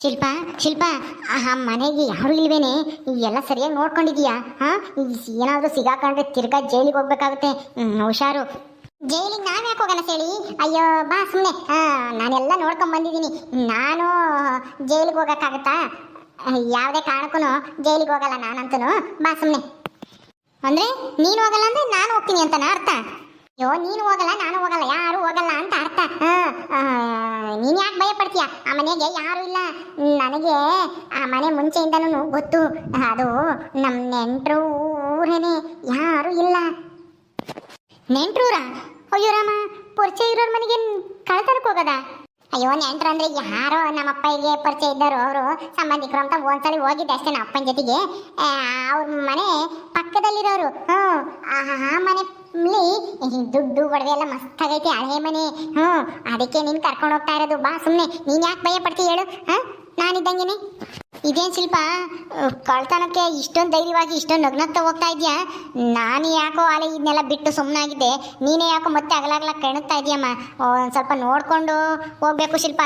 ಶಿಲ್ಪ ಶಿಲ್ಪ ಆ ಮನೆಗೆ ಯಾರು ಇಲ್ವೇನೆ? ಎಲ್ಲ ಸರಿಯಾಗಿ ನೋಡ್ಕೊಂಡಿದೀಯಾ ಹಾ? ಏನಾದರೂ ಸಿಗಾಕೊಂಡ್ರೆ ತಿರ್ಗಾ ಜೈಲಿಗೆ ಹೋಗ್ಬೇಕಾಗುತ್ತೆ. ಹುಷಾರು. ಜೈಲಿಗೆ ನಾವು ಯಾಕೆ ಹೋಗೋಣ ಹೇಳಿ ಅಯ್ಯೋ, ಬಾ ಸುಮ್ಮನೆ ನಾನೆಲ್ಲ ನೋಡ್ಕೊಂಡು ಬಂದಿದ್ದೀನಿ. ನಾನು ಜೈಲಿಗೆ ಹೋಗೋಕ್ಕಾಗತ್ತಾ? ಯಾವುದೇ ಕಾರಣಕ್ಕೂ ಜೈಲಿಗೆ ಹೋಗಲ್ಲ ನಾನಂತೂ ಬಾ ಸುಮ್ಮನೆ ಅಂದ್ರೆ ನೀನು ಹೋಗಲ್ಲ ಅಂದ್ರೆ ನಾನು ಹೋಗ್ತೀನಿ ಅಂತನ ಅರ್ಥ? ಅಯ್ಯೋ ನೀನು ಹೋಗಲ್ಲ, ನಾನು ಹೋಗಲ್ಲ, ಯಾರು ಹೋಗಲ್ಲ ಅಂತ ಅರ್ಥ. ನೀನ್ ಯಾಕೆ ಭಯ ಪಡ್ತೀಯ ಆ ಮನೆಗೆ ಯಾರು ಇಲ್ಲ. ನನಗೆ ಆ ಮನೆ ಮುಂಚೆಯಿಂದನೂ ಗೊತ್ತು. ಅದು ನಮ್ಮ ನೆಂಟ್ರು ಊರೇನೆ, ಯಾರು ಇಲ್ಲ. ನೆಂಟ್ರೂರ? ಅಯ್ಯೋ ರಾಮ, ಪರಿಚಯ ಇರೋರ್ ಮನೆಗೆ ಕಳ್ತನಕ್ಕೆ ಹೋಗದ? ಅಯ್ಯೋ, ನೆಂಟ್ರು ಅಂದ್ರೆ ಯಾರೋ ನಮ್ಮ ಪರಿಚಯ ಇದ್ದರು ಅವರು ಸಂಬಂಧಿಕರು ಅಂತ ಒಂದ್ಸಲಿ ಹೋಗಿದ್ದೆ ಅಷ್ಟೇ ನಮ್ಮ ಅಪ್ಪನ ಜೊತೆಗೆ ಅವ್ರ ಮನೆ ಪಕ್ಕದಲ್ಲಿರೋರು. ಹ್ಞೂ ಆ ಮನೆ ಇಲ್ಲಿ ದುಡ್ಡು ಒಡವೆ ಎಲ್ಲ ಮಸ್ತಾಗೈತೆ, ಹಳೆ ಮನೆ. ಹ್ಞೂ, ಅದಕ್ಕೆ ನೀನು ಕರ್ಕೊಂಡು ಹೋಗ್ತಾ ಇರೋದು. ಬಾ ಸುಮ್ಮನೆ ನೀನು ಯಾಕೆ ಭಯ ಪಡ್ತೀಯ ಹೇಳು, ಹಾಂ? ನಾನಿದ್ದಂಗೆನೆ ಇದೇನು ಶಿಲ್ಪ? ಕಳ್ತನಕ್ಕೆ ಇಷ್ಟೊಂದು ಧೈರ್ಯವಾಗಿ ಇಷ್ಟೊಂದು ನಗ್ನಗ್ತಾ ಹೋಗ್ತಾ ಇದೆಯಾ? ನಾನು ಯಾಕೋ ಆಲೆ ಇದನ್ನೆಲ್ಲ ಬಿಟ್ಟು ಸುಮ್ಮನಾಗಿದ್ದೆ ನೀನೇ ಯಾಕೋ ಮತ್ತೆ ಅಗಲಾಗಲ ಕೆಣಗ್ತಾ ಇದೆಯಮ್ಮ? ಒಂದು ಸ್ವಲ್ಪ ನೋಡ್ಕೊಂಡು ಹೋಗ್ಬೇಕು ಶಿಲ್ಪ.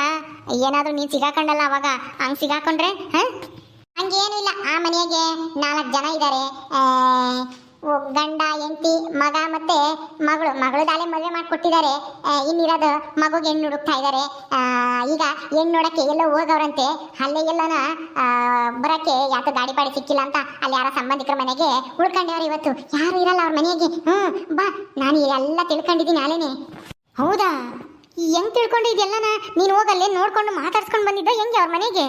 ಏನಾದರೂ ನೀನು ಸಿಗಾಕೊಂಡಲ್ಲ ಅವಾಗ. ಹಂಗೆ ಸಿಗಾಕೊಂಡ್ರೆ, ಹಾಂ? ಹಂಗೇನಿಲ್ಲ. ಆ ಮನೆಗೆ ನಾಲ್ಕು ಜನ ಇದ್ದಾರೆ ಗಂಡ, ಹೆಂಡತಿ, ಮಗ ಮತ್ತೆ ಮಗಳು. ಮಗಳು ದಾಲೆ ಮದುವೆ ಮಾಡಿಕೊಟ್ಟಿದ್ದಾರೆ. ಇನ್ನಿರೋದು ಮಗುಗೆ ಹೆಣ್ಣು ಹುಡುಕ್ತಾ ಇದ್ದಾರೆ. ಈಗ ಹೆಣ್ಣು ನೋಡಕ್ಕೆ ಎಲ್ಲ ಹೋಗವ್ರಂತೆ. ಅಲ್ಲೇ ಎಲ್ಲನ ಬರಕ್ಕೆ ಯಾಕೆ ಗಾಡಿ ಪಾಡಿ ಸಿಕ್ಕಿಲ್ಲ ಅಂತ ಅಲ್ಲಿ ಯಾರ ಸಂಬಂಧಿಕರ ಮನೆಗೆ ಉಳ್ಕೊಂಡವ್ರು ಇವತ್ತು. ಯಾರು ಇರಲ್ಲ ಅವ್ರ ಮನೆಗೆ. ಹ್ಞೂ ಬಾ. ನಾನು ಎಲ್ಲ ತಿಳ್ಕೊಂಡಿದ್ದೀನಿ ಅಲ್ಲೇನೆ ಹೌದಾ? ಹೆಂಗ್ ತಿಳ್ಕೊಂಡಿದ್ಯಲ್ಲನ? ನೀನು ಹೋಗಲ್ಲೇ ನೋಡ್ಕೊಂಡು ಮಾತಾಡ್ಸ್ಕೊಂಡು ಬಂದಿದ್ದ ಹೆಂಗೆ ಅವ್ರ ಮನೆಗೆ?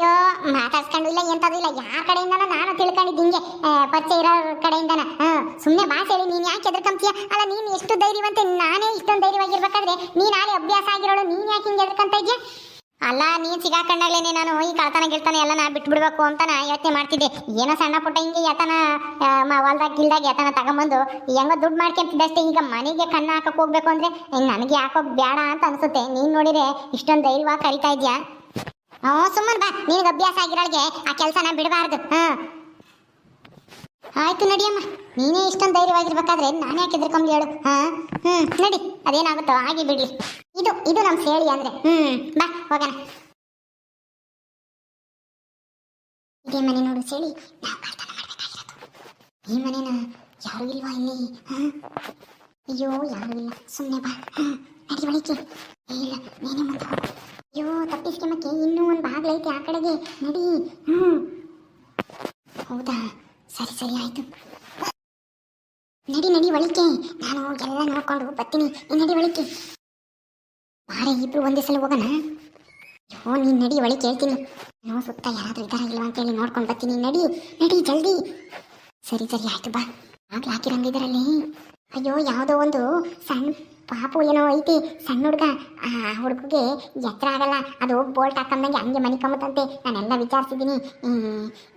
ಅಯ್ಯೋ ಮಾತಾಡ್ಸ್ಕೊಂಡು ಇಲ್ಲ ಎಂತದು ಇಲ್ಲ. ಯಾರ ಕಡೆಯಿಂದನ ನಾನು ತಿಳ್ಕೊಂಡಿದ್ದು ಹಿಂಗೆ ಪರಿಚಯ ಇರೋ ಕಡೆಯಿಂದನ. ಸುಮ್ಮನೆ ಭಾಷೆ ಹೇಳಿ ನೀನು ಯಾಕೆ ಎದ್ರಕಂತೀಯ ಅಲ್ಲ, ನೀನು ಎಷ್ಟು ಧೈರ್ಯವಂತೆ, ನಾನೇ ಇಷ್ಟೊಂದು ಧೈರ್ಯವಾಗಿರ್ಬೇಕಾದ್ರೆ, ನೀನು ನಾನೇ ಅಭ್ಯಾಸ ಆಗಿರೋಳು, ನೀನು ಯಾಕೆ ಹಿಂಗೆ ಎದ್ರಕಂತ ಇದೆಯಾ? ಅಲ್ಲ, ನೀನು ಸಿಗಾಕೊಂಡಾಗ್ಲೇನೆ ನಾನು ಈ ಕಳ್ತನ ಗಿಳ್ತಾನೆ ಎಲ್ಲ ನಾ ಬಿಟ್ಬಿಡ್ಬೇಕು ಅಂತ ನಾ ಯೋಚನೆ ಮಾಡ್ತಿದ್ದೆ. ಏನೋ ಸಣ್ಣ ಪುಟ್ಟ ಹಿಂಗೆ ಯತನ ಹೊಲ್ದಾಗ ಗಿಲ್ದಾಗ ಯತನ ತಗೊಂಬಂದು, ಹೆಂಗೋ ದುಡ್ಡು ಮಾಡ್ಕೊಂತಿದ್ದೆ ಅಷ್ಟೇ ಈಗ ಮನೆಗೆ ಕಣ್ಣು ಹಾಕಕ್ಕೆ ಹೋಗ್ಬೇಕು ಅಂದ್ರೆ, ನನಗೆ ಯಾಕೋ ಬೇಡ ಅಂತ ಅನ್ಸುತ್ತೆ. ನೀನು ನೋಡಿದ್ರೆ ಇಷ್ಟೊಂದು ಧೈರ್ಯವಾಗಿ ಕರಿತಾ ಇದೆಯಾ? ಹ್ಞೂ ಸುಮ್ಮನ್ ಬಾ. ನಿನಗೆ ಅಭ್ಯಾಸ ಆಗಿರೋಳಿಗೆ ಆ ಕೆಲಸನ ಬಿಡಬಾರ್ದು. ಆಯ್ತು ನಡಿಯಮ್ಮ ನೀನೇ ಇಷ್ಟೊಂದು ಧೈರ್ಯವಾಗಿರ್ಬೇಕಾದ್ರೆ ನಾನು ಯಾಕೆ ಎದ್ರಕೊಂಬ್ಲಿ ಹೇಳು. ಹಾ ಹ್ಞೂ ನಡಿ. ಅದೇನಾಗುತ್ತೋ ಹಾಗೆ ಬಿಡ್ಲಿ. ಇದು ಇದು ನಮ್ಮ ಸೇಳಿ ಅಂದ್ರೆ. ಹ್ಮ್ ಬಾ ಹೋಗೋಣ. ಇದೇ ಮನೆ ನೋಡು ಸೇಳಿ. ಈ ಮನೆನ ಯಾರು ಇಲ್ವಾ ಇಲ್ಲಿ? ಅಯ್ಯೋ ಯಾರು ಇಲ್ಲ. ಸುಮ್ಮನೆ ಬಾ. ಹ್ಮ್ ನಡಿ ಏ, ಇಲ್ಲ ನೀನೇ ಮುಂದೆ ತಪ್ಪಿಸ್ಕೊಂಬಕ್ಕೆ ಇನ್ನೂ ಒಂದು ಬಾಗ್ಲೈತೆ ಆ ಕಡೆಗೆ ನಡಿ. ಹ್ಞೂ ಹೌದಾ? ಸರಿ ಸರಿ, ಆಯ್ತು. ನಡಿ ನಡಿ ಒಳಿಕೆ. ನಾನು ಎಲ್ಲ ನೋಡ್ಕೊಂಡು ಬರ್ತೀನಿ. ನೀನ್ ನಡಿ ಒಳಿಕೆ. ಬಾರೆ, ಇಬ್ರು ಒಂದೇ ಸಲ ಹೋಗೋಣ? ಅಯ್ಯೋ ನೀನು ನಡಿ ಒಳಿಕೆ ಹೇಳ್ತೀನಿ. ನಾನು ಸುತ್ತ ಯಾರಾದ್ರೂ ಇದ್ದಾರ ಇಲ್ವಾ ಅಂತೇಳಿ ನೋಡ್ಕೊಂಡು ಬರ್ತೀನಿ. ನಡಿ ನಡಿ, ಜಲ್ದಿ. ಸರಿ ಸರಿ, ಆಯ್ತು ಬಾ. ಆಗ್ಲೇ ಹಾಕಿರಂಗಿದ್ರಲ್ಲಿ ಅಯ್ಯೋ, ಯಾವುದೋ ಒಂದು ಸಣ್ಣ ಪಾಪು ಏನೋ ಐತಿ ಸಣ್ಣ ಹುಡುಗ. ಆ ಹುಡುಗಿಗೆ ಎತ್ತರ ಆಗಲ್ಲ. ಅದು ಬೋಲ್ಟ್ ಹಾಕೊಂಡಂಗೆ ಹಂಗೆ ಮನೆ ಕಮ್ಮತ್ತಂತೆ. ನಾನೆಲ್ಲ ವಿಚಾರಿಸಿದ್ದೀನಿ.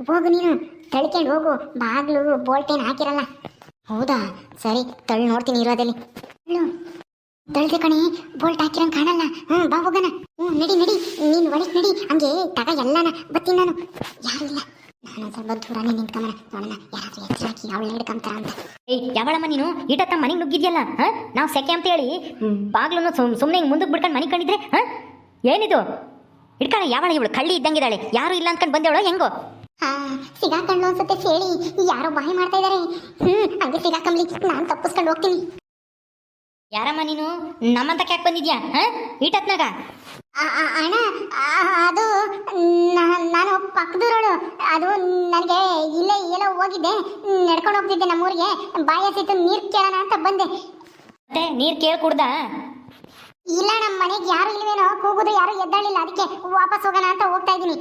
ಹೋಗು ನೀನು. ತಳ್ಕೊಂಡು ಹೋಗು. ಬಾಗ್ಲು, ಬೋಲ್ಟ್ ಏನು ಹಾಕಿರಲ್ಲ. ಹೌದಾ? ಸರಿ, ತಳ್ಳಿ ನೋಡ್ತೀನಿ ಇರೋದಲ್ಲಿ. ತಳ್ದೆ ಕಣಿ, ಬೋಲ್ಟ್ ಹಾಕಿರಂಗೆ ಕಾಣಲ್ಲ. ಹ್ಞೂ ಬಾ ಹೋಗೋಣ. ಹ್ಞೂ ನಡಿ ನಡಿ. ನೀನು ಒಳಗೆ ನಡಿ. ಹಂಗೆ ತಗ ಎಲ್ಲನ. ಬತ್ತೀನಿ ನಾನು. ಯಾರು ಇಲ್ಲ. ನಾನು ಸ್ವಲ್ಪ ದೂರನೇ ನಿಂತ್ಕೊಂಬಣ ನೋಡೋಣ ಯಾರಾದ್ರೂ ಎಚ್ಚರ ಹಾಕಿ ಅವಳು ಹಿಡ್ಕೊಂತಾರ ಅಂತ. ಏಯ್ ಯಾವಳಮ್ಮ ನೀನು? ಈಟತ್ತ ಮನೆಗೆ ನುಗ್ಗಿದ್ಯಲ್ಲ ಹಾ? ನಾವು ಸೆಕೆ ಅಂತ ಹೇಳಿ ಬಾಗ್ಲನ್ನು ಸುಮ್ಮನೆ ಹಿಂಗೆ ಮುಂದಕ್ಕೆ ಬಿಡ್ಕೊಂಡು ಮನೆ ಕಂಡಿದ್ರೆ ಹಾ? ಏನಿದು? ಇಡ್ಕಣ ಯಾವಳ ಇವಳು? ಕಳ್ಳಿ ಇದ್ದಂಗಿದ್ದಾಳೆ ಯಾರು ಇಲ್ಲ ಅನ್ಕೊಂಡು ಬಂದೇವಳ ಹೆಂಗೋ? ಸಿಗಾಕೊಂಡು ಅನ್ಸುತ್ತೆ ಹೇಳಿ ಯಾರೋ ಬಾಯಿ ಮಾಡ್ತಾ ಇದಾರೆ. ಹ್ಮ್ ಹಂಗೆ ಸಿಗಾಕಂಬ್ಲಿ ನಾನು ತಪ್ಪಿಸ್ಕೊಂಡು ಹೋಗ್ತೀನಿ. ಯಾರಮ್ಮ ನೀನು? ನಮ್ಮಂತ ಕ್ಯಾಕ್ ಬಂದಿದ್ಯಾ? ಈಟತ್ನಾಗ? ಅಣ್ಣ ಅದು ನಾನು ಪಕ್ಕದೂರೋಳು ಅದು ನನಗೆ ಇಲ್ಲೇ ಏನೋ ಹೋಗಿದ್ದೆ. ನಡ್ಕೊಂಡು ಹೋಗ್ತಿದ್ದೆ ನಮ್ಮೂರಿಗೆ. ಬಾಯ ನೀರು ಕೇಳೋಣ ಅಂತ ಬಂದೆ. ಮತ್ತೆ ನೀರು ಕೇಳಿ ಕುಡ್ದ ಇಲ್ಲ ನಮ್ಮ ಮನೆಗೆ ಯಾರು ಇಲ್ವೇನೋ ಕೂಗಿದ್ರು ಯಾರು ಎದ್ದಾಳಿಲ್ಲ. ಅದಕ್ಕೆ ವಾಪಸ್ ಹೋಗೋಣ ಅಂತ ಹೋಗ್ತಾ ಇದ್ದೀನಿ.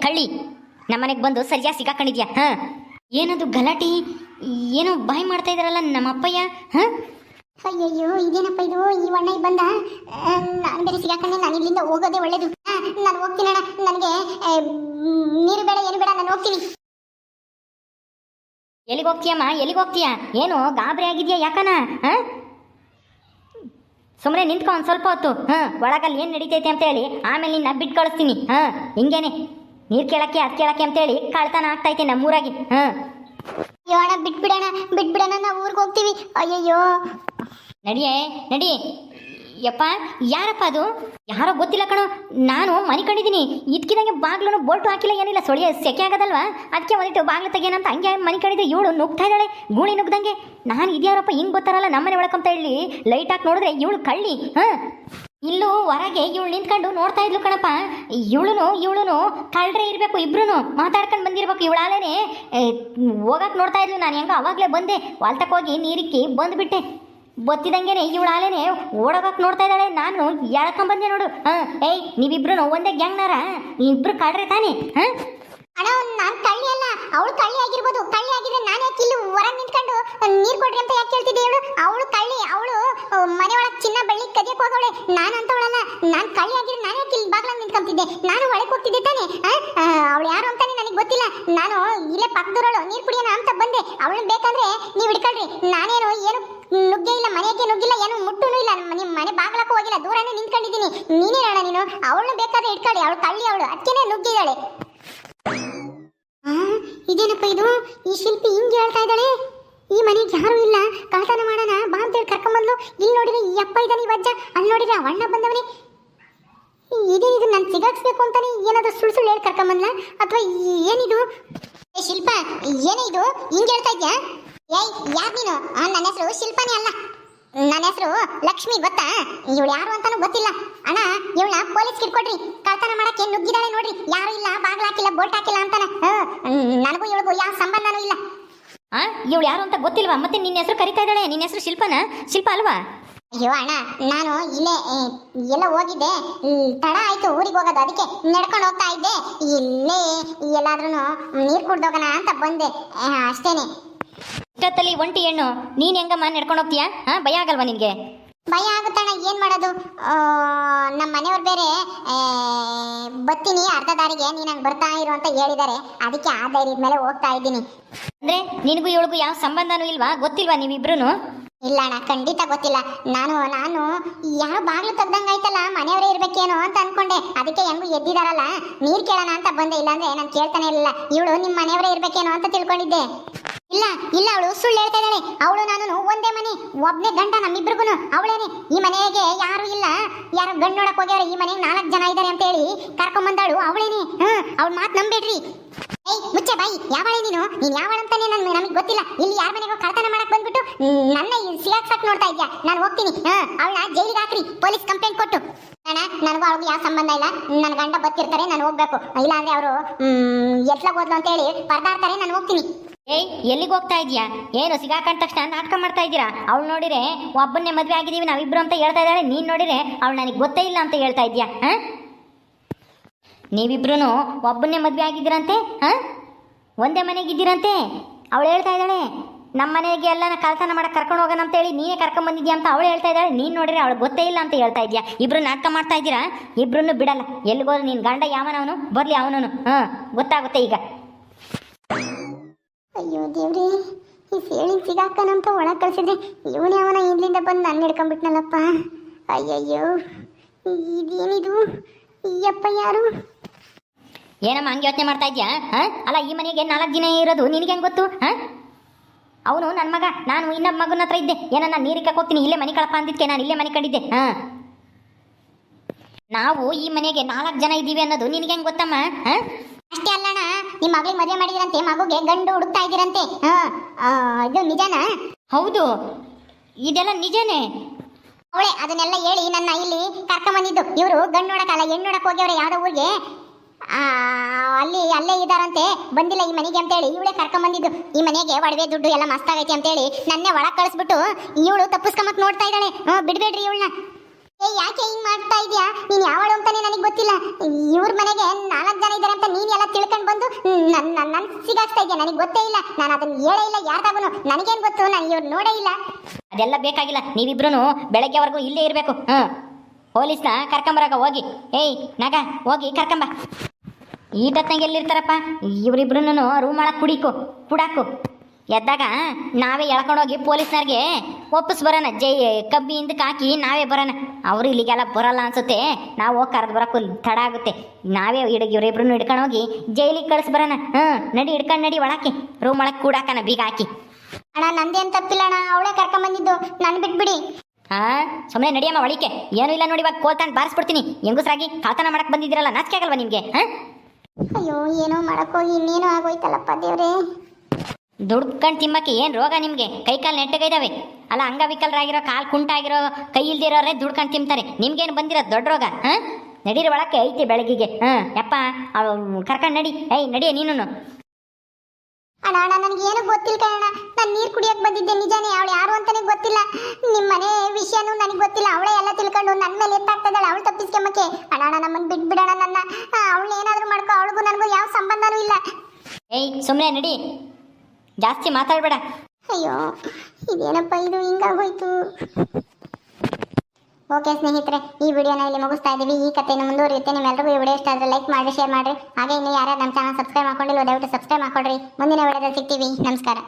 ಕಳ್ಳಿ. ನಮ್ಮ ಮನೆಗೆ ಬಂದು ಸರಿಯಾ ಸಿಗಾಕೊಂಡಿದ್ಯಾ? ಹ? ಏನದು ಗಲಾಟಿ? ಏನೋ ಬಾಯ್ ಮಾಡ್ತಾ ಇದಾರಲ್ಲ ನಮ್ಮ ಅಪ್ಪಯ್ಯ ಹಾ? ಅಯ್ಯಯ್ಯೋ ಇದೇನಪ್ಪ ಇದು? ಈ ಅಣ್ಣ ಬಂದ? ನಾನು ಬೇರೆ ಸಿಗಾಕೊಂಡೆ ನಾನು ಇಲ್ಲಿಂದ ಹೋಗೋದೇ ಒಳ್ಳೇದು. ನಾನು ಹೋಗ್ತೀನಿ ಅಣ್ಣ. ನನಗೆ ನೀರು ಬೇಡ ಏನು ಬೇಡ ನಾನು ಹೋಗ್ತೀನಿ. ಎಲ್ಲಿಗೆ ಹೋಗ್ತೀಯಮ್ಮ? ಎಲ್ಲಿಗೆ ಹೋಗ್ತೀಯಾ? ಏನು ಗಾಬರಿ ಆಗಿದೆಯಾ ಯಾಕನ ಹಾಂ ಸುಮ್ಮನೆ ನಿಂತ್ಕೊ ಒಂದು ಸ್ವಲ್ಪ ಹೊತ್ತು. ಹಾಂ ಒಳಗಲ್ಲಿ ಏನು ನಡೀತೈತೆ ಅಂತೇಳಿ ಆಮೇಲೆ ನಿನ್ನ ಬಿಟ್ಟು ಕಳಿಸ್ತೀನಿ. ಹಾಂ ಹಿಂಗೇನೆ. ನೀರು ಕೇಳಕ್ಕೆ ಅದು ಕೇಳಕ್ಕೆ ಅಂತೇಳಿ ಕಳ್ತನ ಆಗ್ತೈತೆ ನಮ್ಮೂರಾಗಿ. ಹಾಂ. ಅಯ್ಯೋ ಅಣ್ಣ ಬಿಟ್ಬಿಡೋಣ ಬಿಟ್ಬಿಡೋಣ ನಾವು ಊರಿಗೆ ಹೋಗ್ತೀವಿ. ಅಯ್ಯಯ್ಯೋ. ನಡಿಯೇ, ನಡಿ. ಯಪ್ಪ, ಯಾರಪ್ಪ ಅದು? ಯಾರೋ ಗೊತ್ತಿಲ್ಲ ಕಣೋ. ನಾನು ಮನೆ ಕಂಡಿದ್ದೀನಿ ಇದ್ಕಿದಂಗೆ ಬಾಗ್ಲೂ ಬೋಲ್ಟು ಹಾಕಿಲ್ಲ, ಏನಿಲ್ಲ. ಸೊಳಿಯ ಸೆಕೆ ಆಗೋದಲ್ವಾ? ಅದಕ್ಕೆ ಒಂದಿಟ್ಟು ಬಾಗ್ಲು ತೆಗೇನಂತ ಹಂಗೆ ಮನೆ ಕಂಡಿದ್ದೆ ಇವಳು ನುಗ್ತಾ ಇದ್ದಾಳೆ, ಗೂಳಿ ನುಗ್ದಂಗೆ. ನಾನು ಇದ್ಯಾರಪ್ಪ ಹಿಂಗೆ ಗೊತ್ತಾರಲ್ಲ ನಮ್ಮನೆ ಒಳಕಂತ ಹೇಳಿ ಲೈಟ್ ಹಾಕಿ ನೋಡಿದ್ರೆ ಇವಳು ಕಳ್ಳಿ, ಹಾಂ? ಇಲ್ಲೂ ಹೊರಗೆ ಇವಳು ನಿಂತ್ಕೊಂಡು ನೋಡ್ತಾ ಇದ್ಲು ಕಣಪ್ಪ. ಇವಳುನು ಇವಳುನು ಕಳ್ಳರೆ ಇರಬೇಕು ಇಬ್ರು ಮಾತಾಡ್ಕೊಂಡು ಬಂದಿರ್ಬೇಕು. ಇವಳಾಲೇನೆ ಹೋಗಕ್ಕೆ ನೋಡ್ತಾ ಇದ್ಲು. ನಾನು ಹೆಂಗ ಅವಾಗಲೇ ಬಂದೆ. ವಾಲ್ತಕ್ಕೆ ಹೋಗಿ ನೀರಿಕ್ಕಿ ಬಂದ್ಬಿಟ್ಟೆ. ಬತ್ತಿದಂಗೆನೆ ಇವಳಾಲೇನೆ ಓಡೋಗಕ್ಕೆ ನೋಡ್ತಾ ಇದ್ದಾಳೆ. ನಾನು ಎಳ್ಕೊಂಬಂದೆ ನೋಡು. ಹಾಂ, ಏಯ್ ನೀವಿಬ್ರು ಒಂದೇ ಗ್ಯಾಂಗ್ನಾರ ಇಬ್ರು ಕಾಡ್ರೆ ತಾನೇ, ಹಾಂ? ಅಣ್ಣ ನಾನ್ ಕಳ್ಳಿ ಅಲ್ಲ. ಅವಳು ಕಳ್ಳಿ ಆಗಿರ್ಬೋದು. ಕಳ್ಳಿ ಆಗಿದ್ರೆ ನಾನು ಯಾಕೆ ಇಲ್ಲಿ ಹೊರಗೆ ನಿಂತ್ಕೊಂಡು ನೀರ್ ಕೊಡ್ರಿ ಅಂತ ಯಾಕೆ ಕೇಳ್ತಿದ್ದೆ ಇವಳು ಅವಳು ಕಳ್ಳಿ, ಅವಳು ಮನೆ ಚಿನ್ನ ಬೆಳ್ಳಿ ಕದಿಯಕ್ ಹೋಗವಳೆ ನಾನು ಅಂತವಳಲ್ಲ. ನಾನ್ ಕಳ್ಳಿ ಆಗಿದ್ರೆ ನಾನು ಯಾಕೆ ಇಲ್ಲಿ ಬಾಗ್ಲಾಗ ನಿಂತ್ಕೊಂತಿದ್ದೆ. ನಾನು ಒಳಗೆ ಹೋಗ್ತಿದ್ದೆ ತಾನೆ ಅವಳು ಯಾರು ಅಂತಾನೆ ನನಗೆ ಗೊತ್ತಿಲ್ಲ. ನಾನು ಇಲ್ಲೇ ಪಕ್ಕದೂರಳು ನೀರ್ ಕುಡಿಯೋಣ ಅಂತ ಬಂದೆ. ಅವಳನ್ನ ಬೇಕಂದ್ರೆ ನೀವು ಹಿಡ್ಕೊಳ್ರಿ. ನಾನೇನು ಏನು ನುಗ್ಗೆ ಇಲ್ಲ, ಮನೆಗೆ ನುಗ್ಗಿಲ್ಲ, ಏನು ಮುಟ್ಟುನು ಇಲ್ಲ. ನಿಮ್ಮ ಮನೆ ಬಾಗ್ಲಕ್ಕೂ ಹೋಗಿಲ್ಲ, ದೂರನೇ ನಿಂತ್ಕೊಂಡಿದ್ದೀನಿ. ನೀನೇ ಅಣ್ಣ ನೀನು? ಅವಳನ್ನ ಬೇಕಾದ್ರೆ ಇಟ್ಕೊಳ್ಳಿ, ಅವಳು ಕಳ್ಳಿ ಅವಳು. ಅದಕ್ಕೇನೆ ನುಗ್ಗಿದ್ದಾಳೆ ಇದೇನಪ್ಪ ಇದು? ಈ ಶಿಲ್ಪಿ ಹಿಂಗೆ ಹೇಳ್ತಾ ಇದ್ದಾಳೆ? ಈ ಮನೆಗೆ ಯಾರು ಇಲ್ಲ. ಕಳ್ತನ ಮಾಡೋಣ, ಬಾ ಅಂತೇಳಿ ಕರ್ಕೊಂಬಂದ್ಲು. ಇಲ್ಲಿ ನೋಡಿದ್ರೆ ಈ ಅಪ್ಪ ಇದ್ದಾನೆ, ಈ ವಜ್ಜ ಅಲ್ಲಿ ನೋಡಿದ್ರೆ ಅಣ್ಣ ಬಂದವನೇ. ಇದೇನಿದು ನಾನು ಸಿಗಾಕ್ಸ್ಬೇಕು ಅಂತಾನೆ ಏನಾದ್ರು ಸುಳ್ಳು ಸುಳ್ಳು ಹೇಳಿ ಕರ್ಕೊಂಬಂದ್ಲ? ಅಥವಾ ಏನಿದು? ಶಿಲ್ಪ, ಏನೇ ಇದು? ಹಿಂಗೆ ಹೇಳ್ತಾ ಇದ್ಯಾ? ಏಯ್ ಯಾರು ನೀನು? ನನ್ನ ಹೆಸರು ಶಿಲ್ಪನೇ ಅಲ್ಲ. ನನ್ನ ಹೆಸರು ಲಕ್ಷ್ಮಿ ಗೊತ್ತಾ? ಇವಳು ಯಾರು ಅಂತಾನೂ ಗೊತ್ತಿಲ್ಲ. ಅಣ್ಣ ಇವಳನ್ನ ಪೊಲೀಸ್ ಕಿಟ್ಕೊಡ್ರಿ ಕಳ್ತನ ಮಾಡಕ್ಕೆ ನುಗ್ಗಿದಾಳೆ ನೋಡ್ರಿ. ಯಾರು ಇಲ್ಲ ಬಾಗ್ಲ ಹಾಕಿಲ್ಲ ಬೋಟ್ ಹಾಕಿಲ್ಲ ಅಂತಾನ. ನನಗೂ ಇವಳಿಗೂ ಯಾವ ಸಂಬಂಧನೂ ಇಲ್ಲ. ಆ ಇವಳು ಯಾರು ಅಂತ ಗೊತ್ತಿಲ್ವಾ? ಮತ್ತೆ ನಿನ್ನ ಹೆಸರು ಕರಿತಾ ಇದ್ದಾಳೆ? ನಿನ್ನ ಹೆಸರು ಶಿಲ್ಪನ? ಶಿಲ್ಪ ಅಲ್ವಾ? ಅಯ್ಯೋ ಅಣ್ಣ ನಾನು ಇಲ್ಲೇ ಏ, ಎಲ್ಲ ಹೋಗಿದ್ದೆ. ಹ್ಮ್, ತಡ ಆಯ್ತು ಊರಿಗೆ ಹೋಗೋದು. ಅದಕ್ಕೆ ನಡ್ಕೊಂಡು ಹೋಗ್ತಾ ಇದ್ದೆ. ಇಲ್ಲೇ ಎಲ್ಲಾದ್ರೂ ನೀರು ಕುಡ್ದೋಗೋಣ ಅಂತ ಬಂದೆ. ಆ, ಅಷ್ಟೇನೆ. ಇಷ್ಟೊತ್ತಲ್ಲಿ ಒಂಟಿ ಹೆಣ್ಣು. ನೀನು ಹೆಂಗಮ್ಮ ನಡ್ಕೊಂಡು ಹೋಗ್ತೀಯಾ? ಹಾಂ ಭಯ ಆಗಲ್ವಾ ನಿನಗೆ? ಭಯ ಆಗುತ್ತಣ್ಣ ಏನ್ ಮಾಡೋದು? ನಮ್ಮ ಮನೆಯವ್ರು ಬೇರೆ ಆ, ಬತ್ತೀನಿ ಅರ್ಧ ದಾರಿಗೆ ನೀನು ಹಂಗೆ ಬರ್ತಾ ಇರು ಅಂತ ಹೇಳಿದಾರೆ. ಅದಕ್ಕೆ ಆ ಧೈರ್ಯದ ಮೇಲೆ ಹೋಗ್ತಾ ಇದ್ದೀನಿ. ಅಂದ್ರೆ ನಿನಗೂ ಇವಳಿಗೂ ಯಾವ ಸಂಬಂಧನೂ ಇಲ್ವಾ? ಗೊತ್ತಿಲ್ವಾ ನೀವಿಬ್ರು ಇಲ್ಲ ಅಣ್ಣ ಖಂಡಿತ ಗೊತ್ತಿಲ್ಲ. ನಾನು ನಾನು ಯಾವ ಬಾಗ್ಲು ತೆಗ್ದಂಗಾಯ್ತಲ್ಲ ಮನೆಯವರೇ ಇರ್ಬೇಕೇನೋ ಅಂತ ಅನ್ಕೊಂಡೆ. ಅದಕ್ಕೆ ಹೆಂಗು ಎದ್ದಿದಾರಲ್ಲ? ನೀರ್ ಕೇಳೋಣ ಅಂತ ಬಂದೆ. ಇಲ್ಲಾಂದ್ರೆ ನಾನು ಕೇಳ್ತಾನೆ ಇರಲಿಲ್ಲ. ಇವಳು ನಿಮ್ಮ ಮನೆಯವರೇ ಇರ್ಬೇಕೇನೋ ಅಂತ ತಿಳ್ಕೊಂಡಿದ್ದೆ. ಇಲ್ಲ ಇಲ್ಲ, ಅವಳು ಸುಳ್ಳು ಹೇಳ್ತಾ ಇದ್ದಾಳೆ. ಅವಳು ನಾನು ಒಂದೇ ಮನೆ ಒಬ್ಬನೇ ಗಂಡ ನಮ್ಮಿಬ್ರಿಗೂ ಅವಳೇನೆ, ಈ ಮನೆಗೆ ಯಾರು ಇಲ್ಲ. ಯಾರು ಗಂಡು ನೋಡಕ್ ಹೋಗ್ಯಾರ ಈ ಮನೆಗೆ ನಾಲ್ಕು ಜನ ಇದ್ದಾರೆ ಅಂತ ಹೇಳಿ ಕರ್ಕೊಂಬಂದಾಳು, ಅವಳೇನೆ. ಹ್ಮ್, ಅವಳ ಮಾತು ನಂಬೇಡ್ರಿ ಏಯ್, ಮುಚ್ಚೆ ಬಾಯಿ, ಯಾವಳೆ ನೀನು? ನೀನ್ ಯಾವಳ ಅಂತಾನೆ ನನ್ ನಮಗೆ ಗೊತ್ತಿಲ್ಲ. ಇಲ್ಲಿ ಯಾರ ಮನೆಗೂ ಕಳ್ತನ ಮಾಡಕ್ ಬಂದ್ಬಿಟ್ಟು ನನ್ನ ಸಿಗಾಕ್ಸಕ್ ನೋಡ್ತಾ ಇದ್ಯಾ? ನಾನು ಹೋಗ್ತೀನಿ. ಅವಳನ್ನ ಜೈಲಿಗೆ ಹಾಕ್ರಿ. ಪೊಲೀಸ್ ಕಂಪ್ಲೇಂಟ್ ಕೊಟ್ಟು. ಅಣ್ಣ, ನನಗೂ ಅವ್ಳಿಗೆ ಯಾವ ಸಂಬಂಧ ಇಲ್ಲ. ನನ್ನ ಗಂಡ ಬರ್ತಿರ್ತಾರೆ, ನಾನು ಹೋಗ್ಬೇಕು. ಇಲ್ಲ ಅಂದ್ರೆ ಅವರು ಎತ್ಲಾಗ ಹೋದ್ಲು ಅಂತ ಹೇಳಿ ಪರದಾಡ್ತಾರೆ, ನಾನು ಹೋಗ್ತೀನಿ. ಏಯ್, ಎಲ್ಲಿಗೆ ಹೋಗ್ತಾ ಇದೀಯಾ? ಏನು, ಸಿಗಾಕೊಂಡ ತಕ್ಷಣ ನಾಟಕ ಮಾಡ್ತಾ ಇದ್ದೀರಾ? ಅವ್ಳು ನೋಡಿರೆ ಒಬ್ಬನೇ ಮದುವೆ ಆಗಿದ್ದೀವಿ ನಾವಿಬ್ರು ಅಂತ ಹೇಳ್ತಾ ಇದ್ದಾಳೆ ನೀನು ನೋಡಿರೆ ಅವ್ಳು ನನಗೆ ಗೊತ್ತೇ ಇಲ್ಲ ಅಂತ ಹೇಳ್ತಾ ಇದ್ಯಾ? ಹಾಂ? ನೀವಿಬ್ರು ಒಬ್ಬನೇ ಮದುವೆ ಆಗಿದ್ದೀರಂತೆ? ಹಾಂ? ಒಂದೇ ಮನೆಗಿದ್ದೀರಂತೆ ಅವಳು ಹೇಳ್ತಾ ಇದ್ದಾಳೆ. ನಮ್ಮ ಮನೆಗೆ ಎಲ್ಲ ಕಳ್ತನ ಮಾಡಕ್ಕೆ ಕರ್ಕೊಂಡು ಹೋಗೋಣ ಅಂತೇಳಿ ನೀನೇ ಕರ್ಕೊಂಡು ಬಂದಿದ್ಯಾ ಅಂತ ಅವಳು ಹೇಳ್ತಾ ಇದ್ದಾಳೆ. ನೀನು ನೋಡಿದ್ರೆ ಅವಳು ಗೊತ್ತೇ ಇಲ್ಲ ಅಂತ ಹೇಳ್ತಾ ಇದೆಯಾ? ಇಬ್ರು ನಾಟಕ ಮಾಡ್ತಾ ಇದ್ದೀರಾ? ಇಬ್ರನ್ನು ಬಿಡಲ್ಲ. ಎಲ್ಲಿಗೋದ್ರು ನಿನ್ನ ಗಂಡ ಯಾವನವನು? ಬರಲಿ ಅವನವನು. ಹಾಂ ಗೊತ್ತಾಗುತ್ತೆ ಈಗ. ಅಯ್ಯೋ ದೇವ್ರಿ ಈ ಸೇಳಿ ಸಿಗಾಕನಂತ ಒಳಗೆ ಕಳ್ಸಿದ್ರೆ ಇವನು ಅವನ ಇಲ್ಲಿಂದ ಬಂದು ನನ್ನ ಹಿಡ್ಕೊಂಡ್ಬಿಟ್ನಲ್ಲಪ್ಪ. ಅಯ್ಯಯ್ಯೋ ಇದೇನಿದು? ಅಯ್ಯಪ್ಪ ಯಾರು? ಏನಮ್ಮ ಹಂಗೆ ಯೋಚನೆ ಮಾಡ್ತಾ ಇದ್ಯಾ? ಹಾ? ಅಲ್ಲ ಈ ಮನೆಗೆ ನಾಲ್ಕು ದಿನ ಇರೋದು. ನಿನಗೆ ಹೆಂಗೆ ಗೊತ್ತು? ಹಾ? ಅವನು ನನ್ನ ಮಗ ನಾನು ಇನ್ನೊಬ್ಬ ಮಗನ ಹತ್ರ ಇದ್ದೆ. ಏನನ್ನ ನೀರಿಗೆ ಹೋಗ್ತೀನಿ ಇಲ್ಲೇ ಮನೆ ಕಳಪ ಅಂದಿದ್ಕೆ ನಾನು ಇಲ್ಲೇ ಮನೆ ಕಂಡಿದ್ದೆ. ಹಾ. ನಾವು ಈ ಮನೆಗೆ ನಾಲ್ಕು ಜನ ಇದ್ದೀವಿ ಅನ್ನೋದು ನಿನಗೆ ಹೆಂಗೆ ಗೊತ್ತಮ್ಮ? ಹಾ? ಅಷ್ಟೇ ಅಲ್ಲಣ್ಣ ನಿಮ್ಮ ಮಗಳಿಗೆ ಮದುವೆ ಮಾಡಿದಿರಂತೆ ಮಗುಗೆ ಗಂಡು ಹುಡುಕ್ತಾ ಇದ್ದೀರಂತೆ. ಹಾ ಇದು ನಿಜನಾ? ಹೌದು ಇದೆಲ್ಲ ನಿಜನೇ. ಅವಳೆ ಅದನ್ನೆಲ್ಲ ಹೇಳಿ ನನ್ನ ಇಲ್ಲಿ ಕರ್ಕೊಂಬಂದಿದ್ದು. ಇವರು ಗಂಡು ನೋಡಕ್ಕಲ್ಲ ಹೆಣ್ಣು ನೋಡಕ್ ಹೋಗ್ಯವ್ರೆ ಯಾವ್ದೋ ಊರಿಗೆ? ಅಲ್ಲಿ, ಅಲ್ಲೇ ಇದ್ದಾರಂತೆ. ಬಂದಿಲ್ಲ ಈ ಮನೆಗೆ ಅಂತೇಳಿ. ಇವಳೇ ಕರ್ಕೊಂಬಂದಿದ್ದು. ಈ ಮನೆಗೆ ಒಡವೆ ದುಡ್ಡು ಎಲ್ಲ ಮಸ್ತಾಗೈತೆ ಅಂತೇಳಿ ನನ್ನೇ ಒಳಗೆ ಕಳಿಸ್ಬಿಟ್ಟು ಇವಳು ತಪ್ಪಿಸ್ಕೊಂಬಕ್ ನೋಡ್ತಾ ಇದ್ದಾಳೆ. ಹ್ಞೂ ಬಿಡ್ಬೇಡ್ರಿ ಇವಳನ್ನ. ಏ, ಯಾಕೆ ಹಿಂಗ್ ಮಾಡ್ತಾ ಇದೀಯಾ? ನೀನ್ ಯಾವಳು ಅಂತಾನೆ ನನಗೆ ಗೊತ್ತಿಲ್ಲ. ಇವ್ರ ಮನೆಗೆ ನಾಲ್ಕು ಜನ ಇದ್ದಾರೆ ಅಂತ ನೀನ್ ಎಲ್ಲ ತಿಳ್ಕೊಂಡ್ ಬಂದು ನನ್ನ ನನ್ನ ನನ್ ಸಿಗಾಕ್ಸ್ತಾ ಇದೆಯಾ? ನನಗೆ ಗೊತ್ತೇ ಇಲ್ಲ. ನಾನು ಅದನ್ನ ಹೇಳೇ ಇಲ್ಲ ಯಾರ್ದಾಗುನು. ನನಗೇನ್ ಗೊತ್ತು? ನಾನು ಇವ್ರು ನೋಡೇ ಇಲ್ಲ. ಅದೆಲ್ಲ ಬೇಕಾಗಿಲ್ಲ. ನೀವಿಬ್ರು ಬೆಳಗ್ಗೆವರೆಗೂ ಇಲ್ಲೇ ಇರಬೇಕು. ಹಾಂ ಪೊಲೀಸ್ನ ಕರ್ಕೊಂಬರಾಗ ಹೋಗಿ. ಏಯ್, ನಗ, ಹೋಗಿ ಕರ್ಕೊಂಬ. ಈಟತ್ನಾಗ ಎಲ್ಲಿರ್ತಾರಪ್ಪ? ಇವರಿಬ್ರು ರೂಮ್ ಒಳಗೆ ಕುಡಿಕು ಕುಡಾಕು ಎದ್ದಾಗ ನಾವೇ ಎಳ್ಕೊಂಡೋಗಿ ಪೊಲೀಸ್ನವ್ರಿಗೆ ಒಪ್ಪಿಸ್ ಬರೋಣ. ಜೈ ಕಬ್ಬಿ ಹಿಂದಕ್ಕೆ ಹಾಕಿ ನಾವೇ ಬರೋಣ. ಅವರು ಇಲ್ಲಿಗೆಲ್ಲ ಬರಲ್ಲ ಅನ್ಸುತ್ತೆ. ನಾವು ಹೋಗಿ ಕರೆದು ಬರೋಕ್ಕೂ ತಡ ಆಗುತ್ತೆ. ನಾವೇ ಹಿಡಿದು ಇವರಿಬ್ರು ಹಿಡ್ಕೊಂಡೋಗಿ ಜೈಲಿಗೆ ಕಳಿಸ್ ಬರೋಣ. ಹ್ಞೂ ನಡಿ ಹಿಡ್ಕೊಂಡು ನಡಿ ಒಳಕ್ಕೆ. ರೂಮ್ ಒಳಗೆ ಕೂಡಾಕನ ಬೀಗ ಹಾಕಿ. ಅಣ್ಣ ನಂದೇನ್ ತಪ್ಪಿಲ್ಲ ಅಣ್ಣ. ಅವಳೇ ಕರ್ಕೊಂಬಂದಿದ್ದು ನನ್ ಬಿಟ್ಬಿಡಿ. ಹಾ ಸುಮ್ಮನೆ ನಡಿಯಮ್ಮ ಒಳಿಕೆ ಏನೂ ಇಲ್ಲ ನೋಡಿ ಇವಾಗ ಕೋಲ್ತಾಂಡ್ ಬಾರಿಸ್ಬಿಡ್ತೀನಿ. ಹೆಂಗುಸ್ರಾಗಿ ಕಾತನ ಮಾಡಕ್ ಬಂದಿದ್ದೀರಲ್ಲ ನಾಚಿಕೆ ಆಗಲ್ವಾ ನಿಮಗೆ ಹಾ? ಅಯ್ಯೋ ಏನೋ ಮಾಡಕ್ಕೋಗಿ ಇನ್ನೇನೋ ಆಗೋಯ್ತಲ್ಲಪ್ಪ ದೇವ್ರೆ. ದುಡ್ಕೊಂಡು ತಿಮ್ಮಕ್ಕೆ ಏನು ರೋಗ ನಿಮಗೆ? ಕೈ ಕಾಲು ನೆಟ್ಟಗೈದಾವೆ. ಅಲ್ಲ ಅಂಗವಿಕಲರಾಗಿರೋ ಕಾಲು ಕುಂಟಾಗಿರೋ ಕೈ ಇಲ್ದಿರೋರೇ ಕಣ್ ತಿಂತಾರೆ. ನಿಮ್ಗೇನು ಬಂದಿರೋ ದೊಡ್ಡ ರೋಗ ಹಾಂ? ನಡೀರಿ ಒಳಕ್ಕೆ ಐತಿ ಬೆಳಗಿಗೆ ಹಾಂ? ಯಪ್ಪ ಕರ್ಕೊಂಡು ನಡಿ. ಏಯ್ ನಡಿಯ ನೀನು ಅಣ್ಣ ಅಣ್ಣ ನನಗೆ ಏನು ಗೊತ್ತಿಲ್ಲ ಕಣ ನಾನು ನೀರು ಕುಡಿಯಕ್ಕೆ ಬಂದಿದ್ದೆ ನಿಜಾನೇ. ಅವಳು ಯಾರು ಅಂತಾನೆ ಗೊತ್ತಿಲ್ಲ. ನಿಮ್ಮ ಮನೆ ವಿಷಯನೂ ನನಗೆ ಗೊತ್ತಿಲ್ಲ. ಅವಳೇ ಎಲ್ಲ ತಿಳ್ಕೊಂಡು ನನ್ನ ಮೇಲೆ ಎತ್ತಾಗ್ತದಲ್ಲ ಅವಳು ತಪ್ಪಿಸ್ಕೊಂಬಕ್ಕೆ. ಅಣ್ಣ ನಮ್ಮನ್ನು ಬಿಟ್ಬಿಡೋಣ ನನ್ನ. ಅವಳು ಏನಾದರೂ ಮಾಡ್ಕೊ. ಅವಳಿಗೂ ನನಗೂ ಯಾವ ಸಂಬಂಧನೂ ಇಲ್ಲ. ಏಯ್ ಸುಮ್ಮನೆ ನಡಿ. ಜಾಸ್ತಿ ಮಾತಾಡ್ಬೇಡ. ಅಯ್ಯೋ ಇದೇನಪ್ಪ ಇದು? ಹಿಂಗಾಗೋಯ್ತು. ಓಕೆ ಸ್ನೇಹಿತರೆ ಈ ವಿಡಿಯೋನ ಇಲ್ಲಿ ಮುಗಿಸ್ತಾ ಇದ್ದೀವಿ. ಈ ಕಥೆಯನ್ನು ಮುಂದುವರಿಯುತ್ತೆ. ನಿಮ್ಮೆಲ್ಲರಿಗೂ ಈ ವಿಡಿಯೋ ಇಷ್ಟ ಆದರೆ ಲೈಕ್ ಮಾಡಿ ಶೇರ್ ಮಾಡಿರಿ. ಹಾಗೆ ಇನ್ನು ಯಾರು ನಮ್ಮ ಚಾನಲ್ ಸಬ್ಸ್ಕ್ರೈಬ್ ಮಾಡ್ಕೊಂಡಿಲ್ಲ ದಯವಿಟ್ಟು ಸಬ್ಸ್ಕ್ರೈಬ್ ಮಾಡ್ಕೊಡ್ರಿ. ಮುಂದಿನ ವಿಡಿಯೋದಲ್ಲಿ ಸಿಗ್ತೀವಿ. ನಮಸ್ಕಾರ.